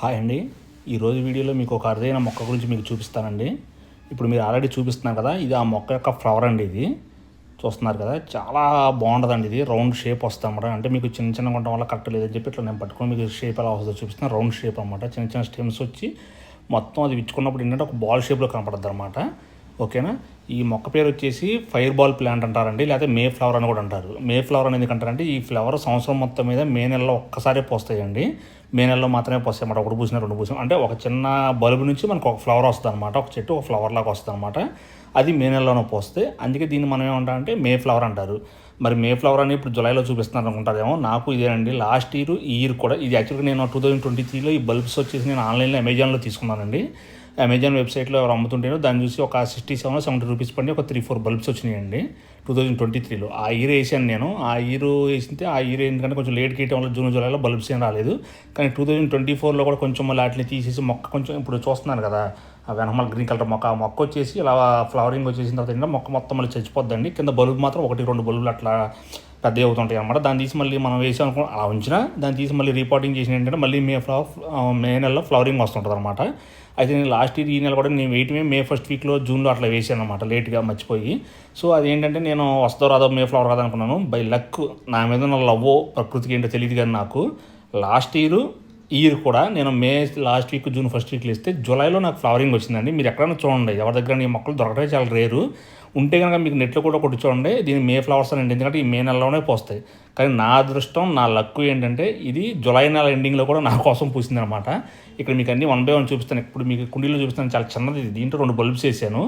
Hi అండి. ఈరోజు వీడియోలో మీకు ఒక అరుదైన మొక్క గురించి మీకు చూపిస్తానండి. ఇప్పుడు మీరు ఆల్రెడీ చూపిస్తున్నారు కదా ఇది ఆ మొక్క యొక్క ఫ్లవర్ అండి ఇది. చూస్తున్నారు కదా చాలా బాగుంటుందండి ఇది. రౌండ్ షేప్ వస్తుంది అనమాట అంటే మీకు చిన్న చిన్న ఉండడం వల్ల కరెక్ట్ లేదని చెప్పి ఇట్లా నేను పట్టుకొని మీకు షేప్ ఎలా వస్తుందో చూపిస్తాను రౌండ్ షేప్ అనమాట చిన్న చిన్న స్టెమ్స్ వచ్చి మొత్తం అది విచ్చుకున్నప్పుడు ఏంటంటే ఒక బాల్ షేప్లో కనపడుతుంది అనమాట ఓకేనా ఈ మొక్క పేరు వచ్చేసి ఫైర్ బాల్ ప్లాంట్ అంటారండి. లేకపోతే మే ఫ్లవర్ అని కూడా అంటారు. మే ఫ్లవర్ అనేది ఎందుకంటారంటే ఈ ఫ్లవర్ సంవత్సరం మొత్తం మీద మే నెలలో ఒక్కసారే పోస్తాయండి. మే నెలలో మాత్రమే పోస్తాయి అన్నమాట. ఒకటి పూసిన రెండు పూసిన. అంటే ఒక చిన్న బల్బు నుంచి మనకు ఒక ఫ్లవర్ వస్తుంది అనమాట ఒక చెట్టు ఒక ఫ్లవర్ లాగా వస్తుంది అనమాట అది మే నెలలోనే పోస్తే అందుకే దీన్ని మనం ఏమంటామంటే మే ఫ్లవర్ అంటారు. మరి మే ఫ్లవర్ అని ఇప్పుడు జులైలో చూపిస్తున్నారు అనుకుంటారేమో. నాకు ఇదేనండి లాస్ట్ ఇయర్ ఈ ఇయర్ కూడా ఇది యాక్చువల్గా నేను టూ థౌజండ్ ట్వంటీ త్రీలో ఈ బల్బ్స్ వచ్చేసి నేను ఆన్లైన్లో అమెజాన్లో తీసుకున్నానండి. అమెజాన్ వెబ్సైట్లో ఎవరు అమ్ముతుంటేనో దాన్ని చూసి ఒక సిక్స్టీ సెవెన్ సెవెంటీ రూపీస్ పడి ఒక త్రీ ఫోర్ బల్బ్స్ వచ్చినాయండి. టూ థౌజండ్ ట్వంటీ త్రీలో ఆ ఇయర్ వేసాను నేను. ఆ ఇయర్ వేసింటే ఆ ఇయర్ ఏంటంటే కొంచెం లేట్ గీయటం వల్ల జూన్ జూలైలో బల్బ్స్ ఏం రాలేదు. కానీ టూ థౌజండ్ ట్వంటీ ఫోర్లో కూడా కొంచెం మళ్ళీ వాటిని తీసేసి మొక్క కొంచెం ఇప్పుడు చూస్తున్నాను కదా ఆ వెనమల గ్రీన్ కలర్ మొక్క మొక్క వచ్చేసి ఇలా ఫ్లవరింగ్ వచ్చేసిన తర్వాత ఏంటంటే మొక్క మొత్తం మళ్ళీ చచ్చిపోద్దండి. కింద బల్బు మాత్రం ఒకటి రెండు బల్బులు అట్లా పెద్దవి అవుతుంటాయి అనమాట దాన్ని తీసి మళ్ళీ మనం వేసాం అనుకో అలా ఉంచినా దాన్ని తీసి మళ్ళీ రిపోర్టింగ్ చేసిన ఏంటంటే మళ్ళీ మే ఫ్లవర్ మే నెలలో ఫ్లవరింగ్ వస్తుంటుంది అనమాట అయితే నేను లాస్ట్ ఇయర్ ఈ నెల కూడా నేను వెయిట్ మే ఫస్ట్ వీక్లో జూన్లో అట్లా వేసాను అనమాట లేట్గా మర్చిపోయి. సో అదేంటంటే నేను వస్తో రాదో మే ఫ్లవర్ కదా అనుకున్నాను. బై లక్ నా మీద ఉన్న లవ్ ప్రకృతికి ఏంటో తెలియదు కానీ నాకు లాస్ట్ ఇయర్ ఇయర్ కూడా నేను May last week June first వీక్లో ఇస్తే జూలైలో నాకు ఫ్లవరింగ్ వచ్చిందండి. మీరు ఎక్కడైనా చూడండి ఎవరి దగ్గర ఈ మొక్కలు దొరకడం చాలా రేరు. ఉంటే కనుక మీకు నెట్లో కూడా కొట్టి చూడండి దీని మే ఫ్లవర్స్ అని ఎందుకంటే ఈ మే నెలలోనే పోస్తాయి. కానీ నా అదృష్టం నా లక్ ఏంటంటే ఇది జులై నెల ఎండింగ్లో కూడా నా కోసం పూసింది అనమాట ఇక్కడ మీకు అన్ని వన్ బై వన్ చూపిస్తాను. ఇప్పుడు మీకు కుండీలో చూపిస్తాను చాలా చిన్నది ఇది. దీంట్లో రెండు బల్బ్స్ వేసాను.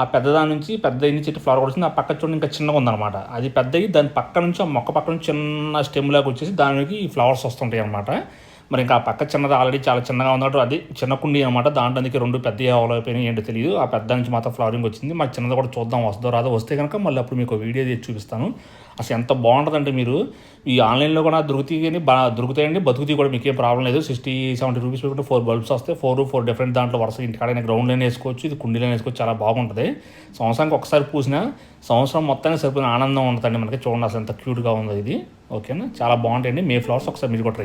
ఆ పెద్దదాని నుంచి పెద్ద ఇన్ని చెట్టు ఫ్లవర్ వచ్చింది. ఆ పక్క చూడండి ఇంకా చిన్నగా ఉందన్నమాట. అది పెద్దవి దాని పక్క నుంచి ఆ మొక్క పక్క నుంచి చిన్న స్టెమ్ లాగా వచ్చేసి దానికి ఈ ఫ్లవర్స్ వస్తుంటాయి అనమాట మరి ఇంకా ఆ పక్క చిన్నది ఆల్రెడీ చాలా చిన్నగా ఉన్నట్టు అది చిన్న కుండీ అనమాట దాంట్లో అందుకే రెండు పెద్ద అవలైపోయినాయి ఏంటో తెలియదు ఆ పెద్ద నుంచి మాత్రం ఫ్లవరింగ్ వచ్చింది. మరి చిన్నది కూడా చూద్దాం వస్తుందో రాదో వస్తే కనుక మళ్ళీ అప్పుడు మీకు వీడియో తీసి చూపిస్తాను. అసలు ఎంత బాగుంటుందంటే మీరు ఈ ఆన్లైన్లో కూడా దొరుకుతాయి కానీ బాగా దొరుకుతాయండి. బతుకుతాయి కూడా మీకు ఏం ప్రాబ్లం లేదు. సిక్స్టీ సెవెంటీ రూపీస్ పెట్టి ఫోర్ బల్బ్స్ వస్తాయి. ఫోర్ ఫోర్ డిఫరెంట్ దాంట్లో వరుస ఇంటికాడైనా గ్రౌండ్లోనే వేసుకోవచ్చు. ఇది కుండీలో వేసుకోవచ్చు. చాలా బాగుంటుంది. సంవత్సరానికి ఒకసారి పూసిన సంవత్సరం మొత్తానికి సరిపోయిన ఆనందం ఉంటుందండి మనకి. చూడండి అసలు ఎంత క్యూట్గా ఉంది ఇది. ఓకేనా చాలా బాగుంటాయండి. మే ఫ్లవర్స్ ఒకసారి మీరు కూడా ట్రై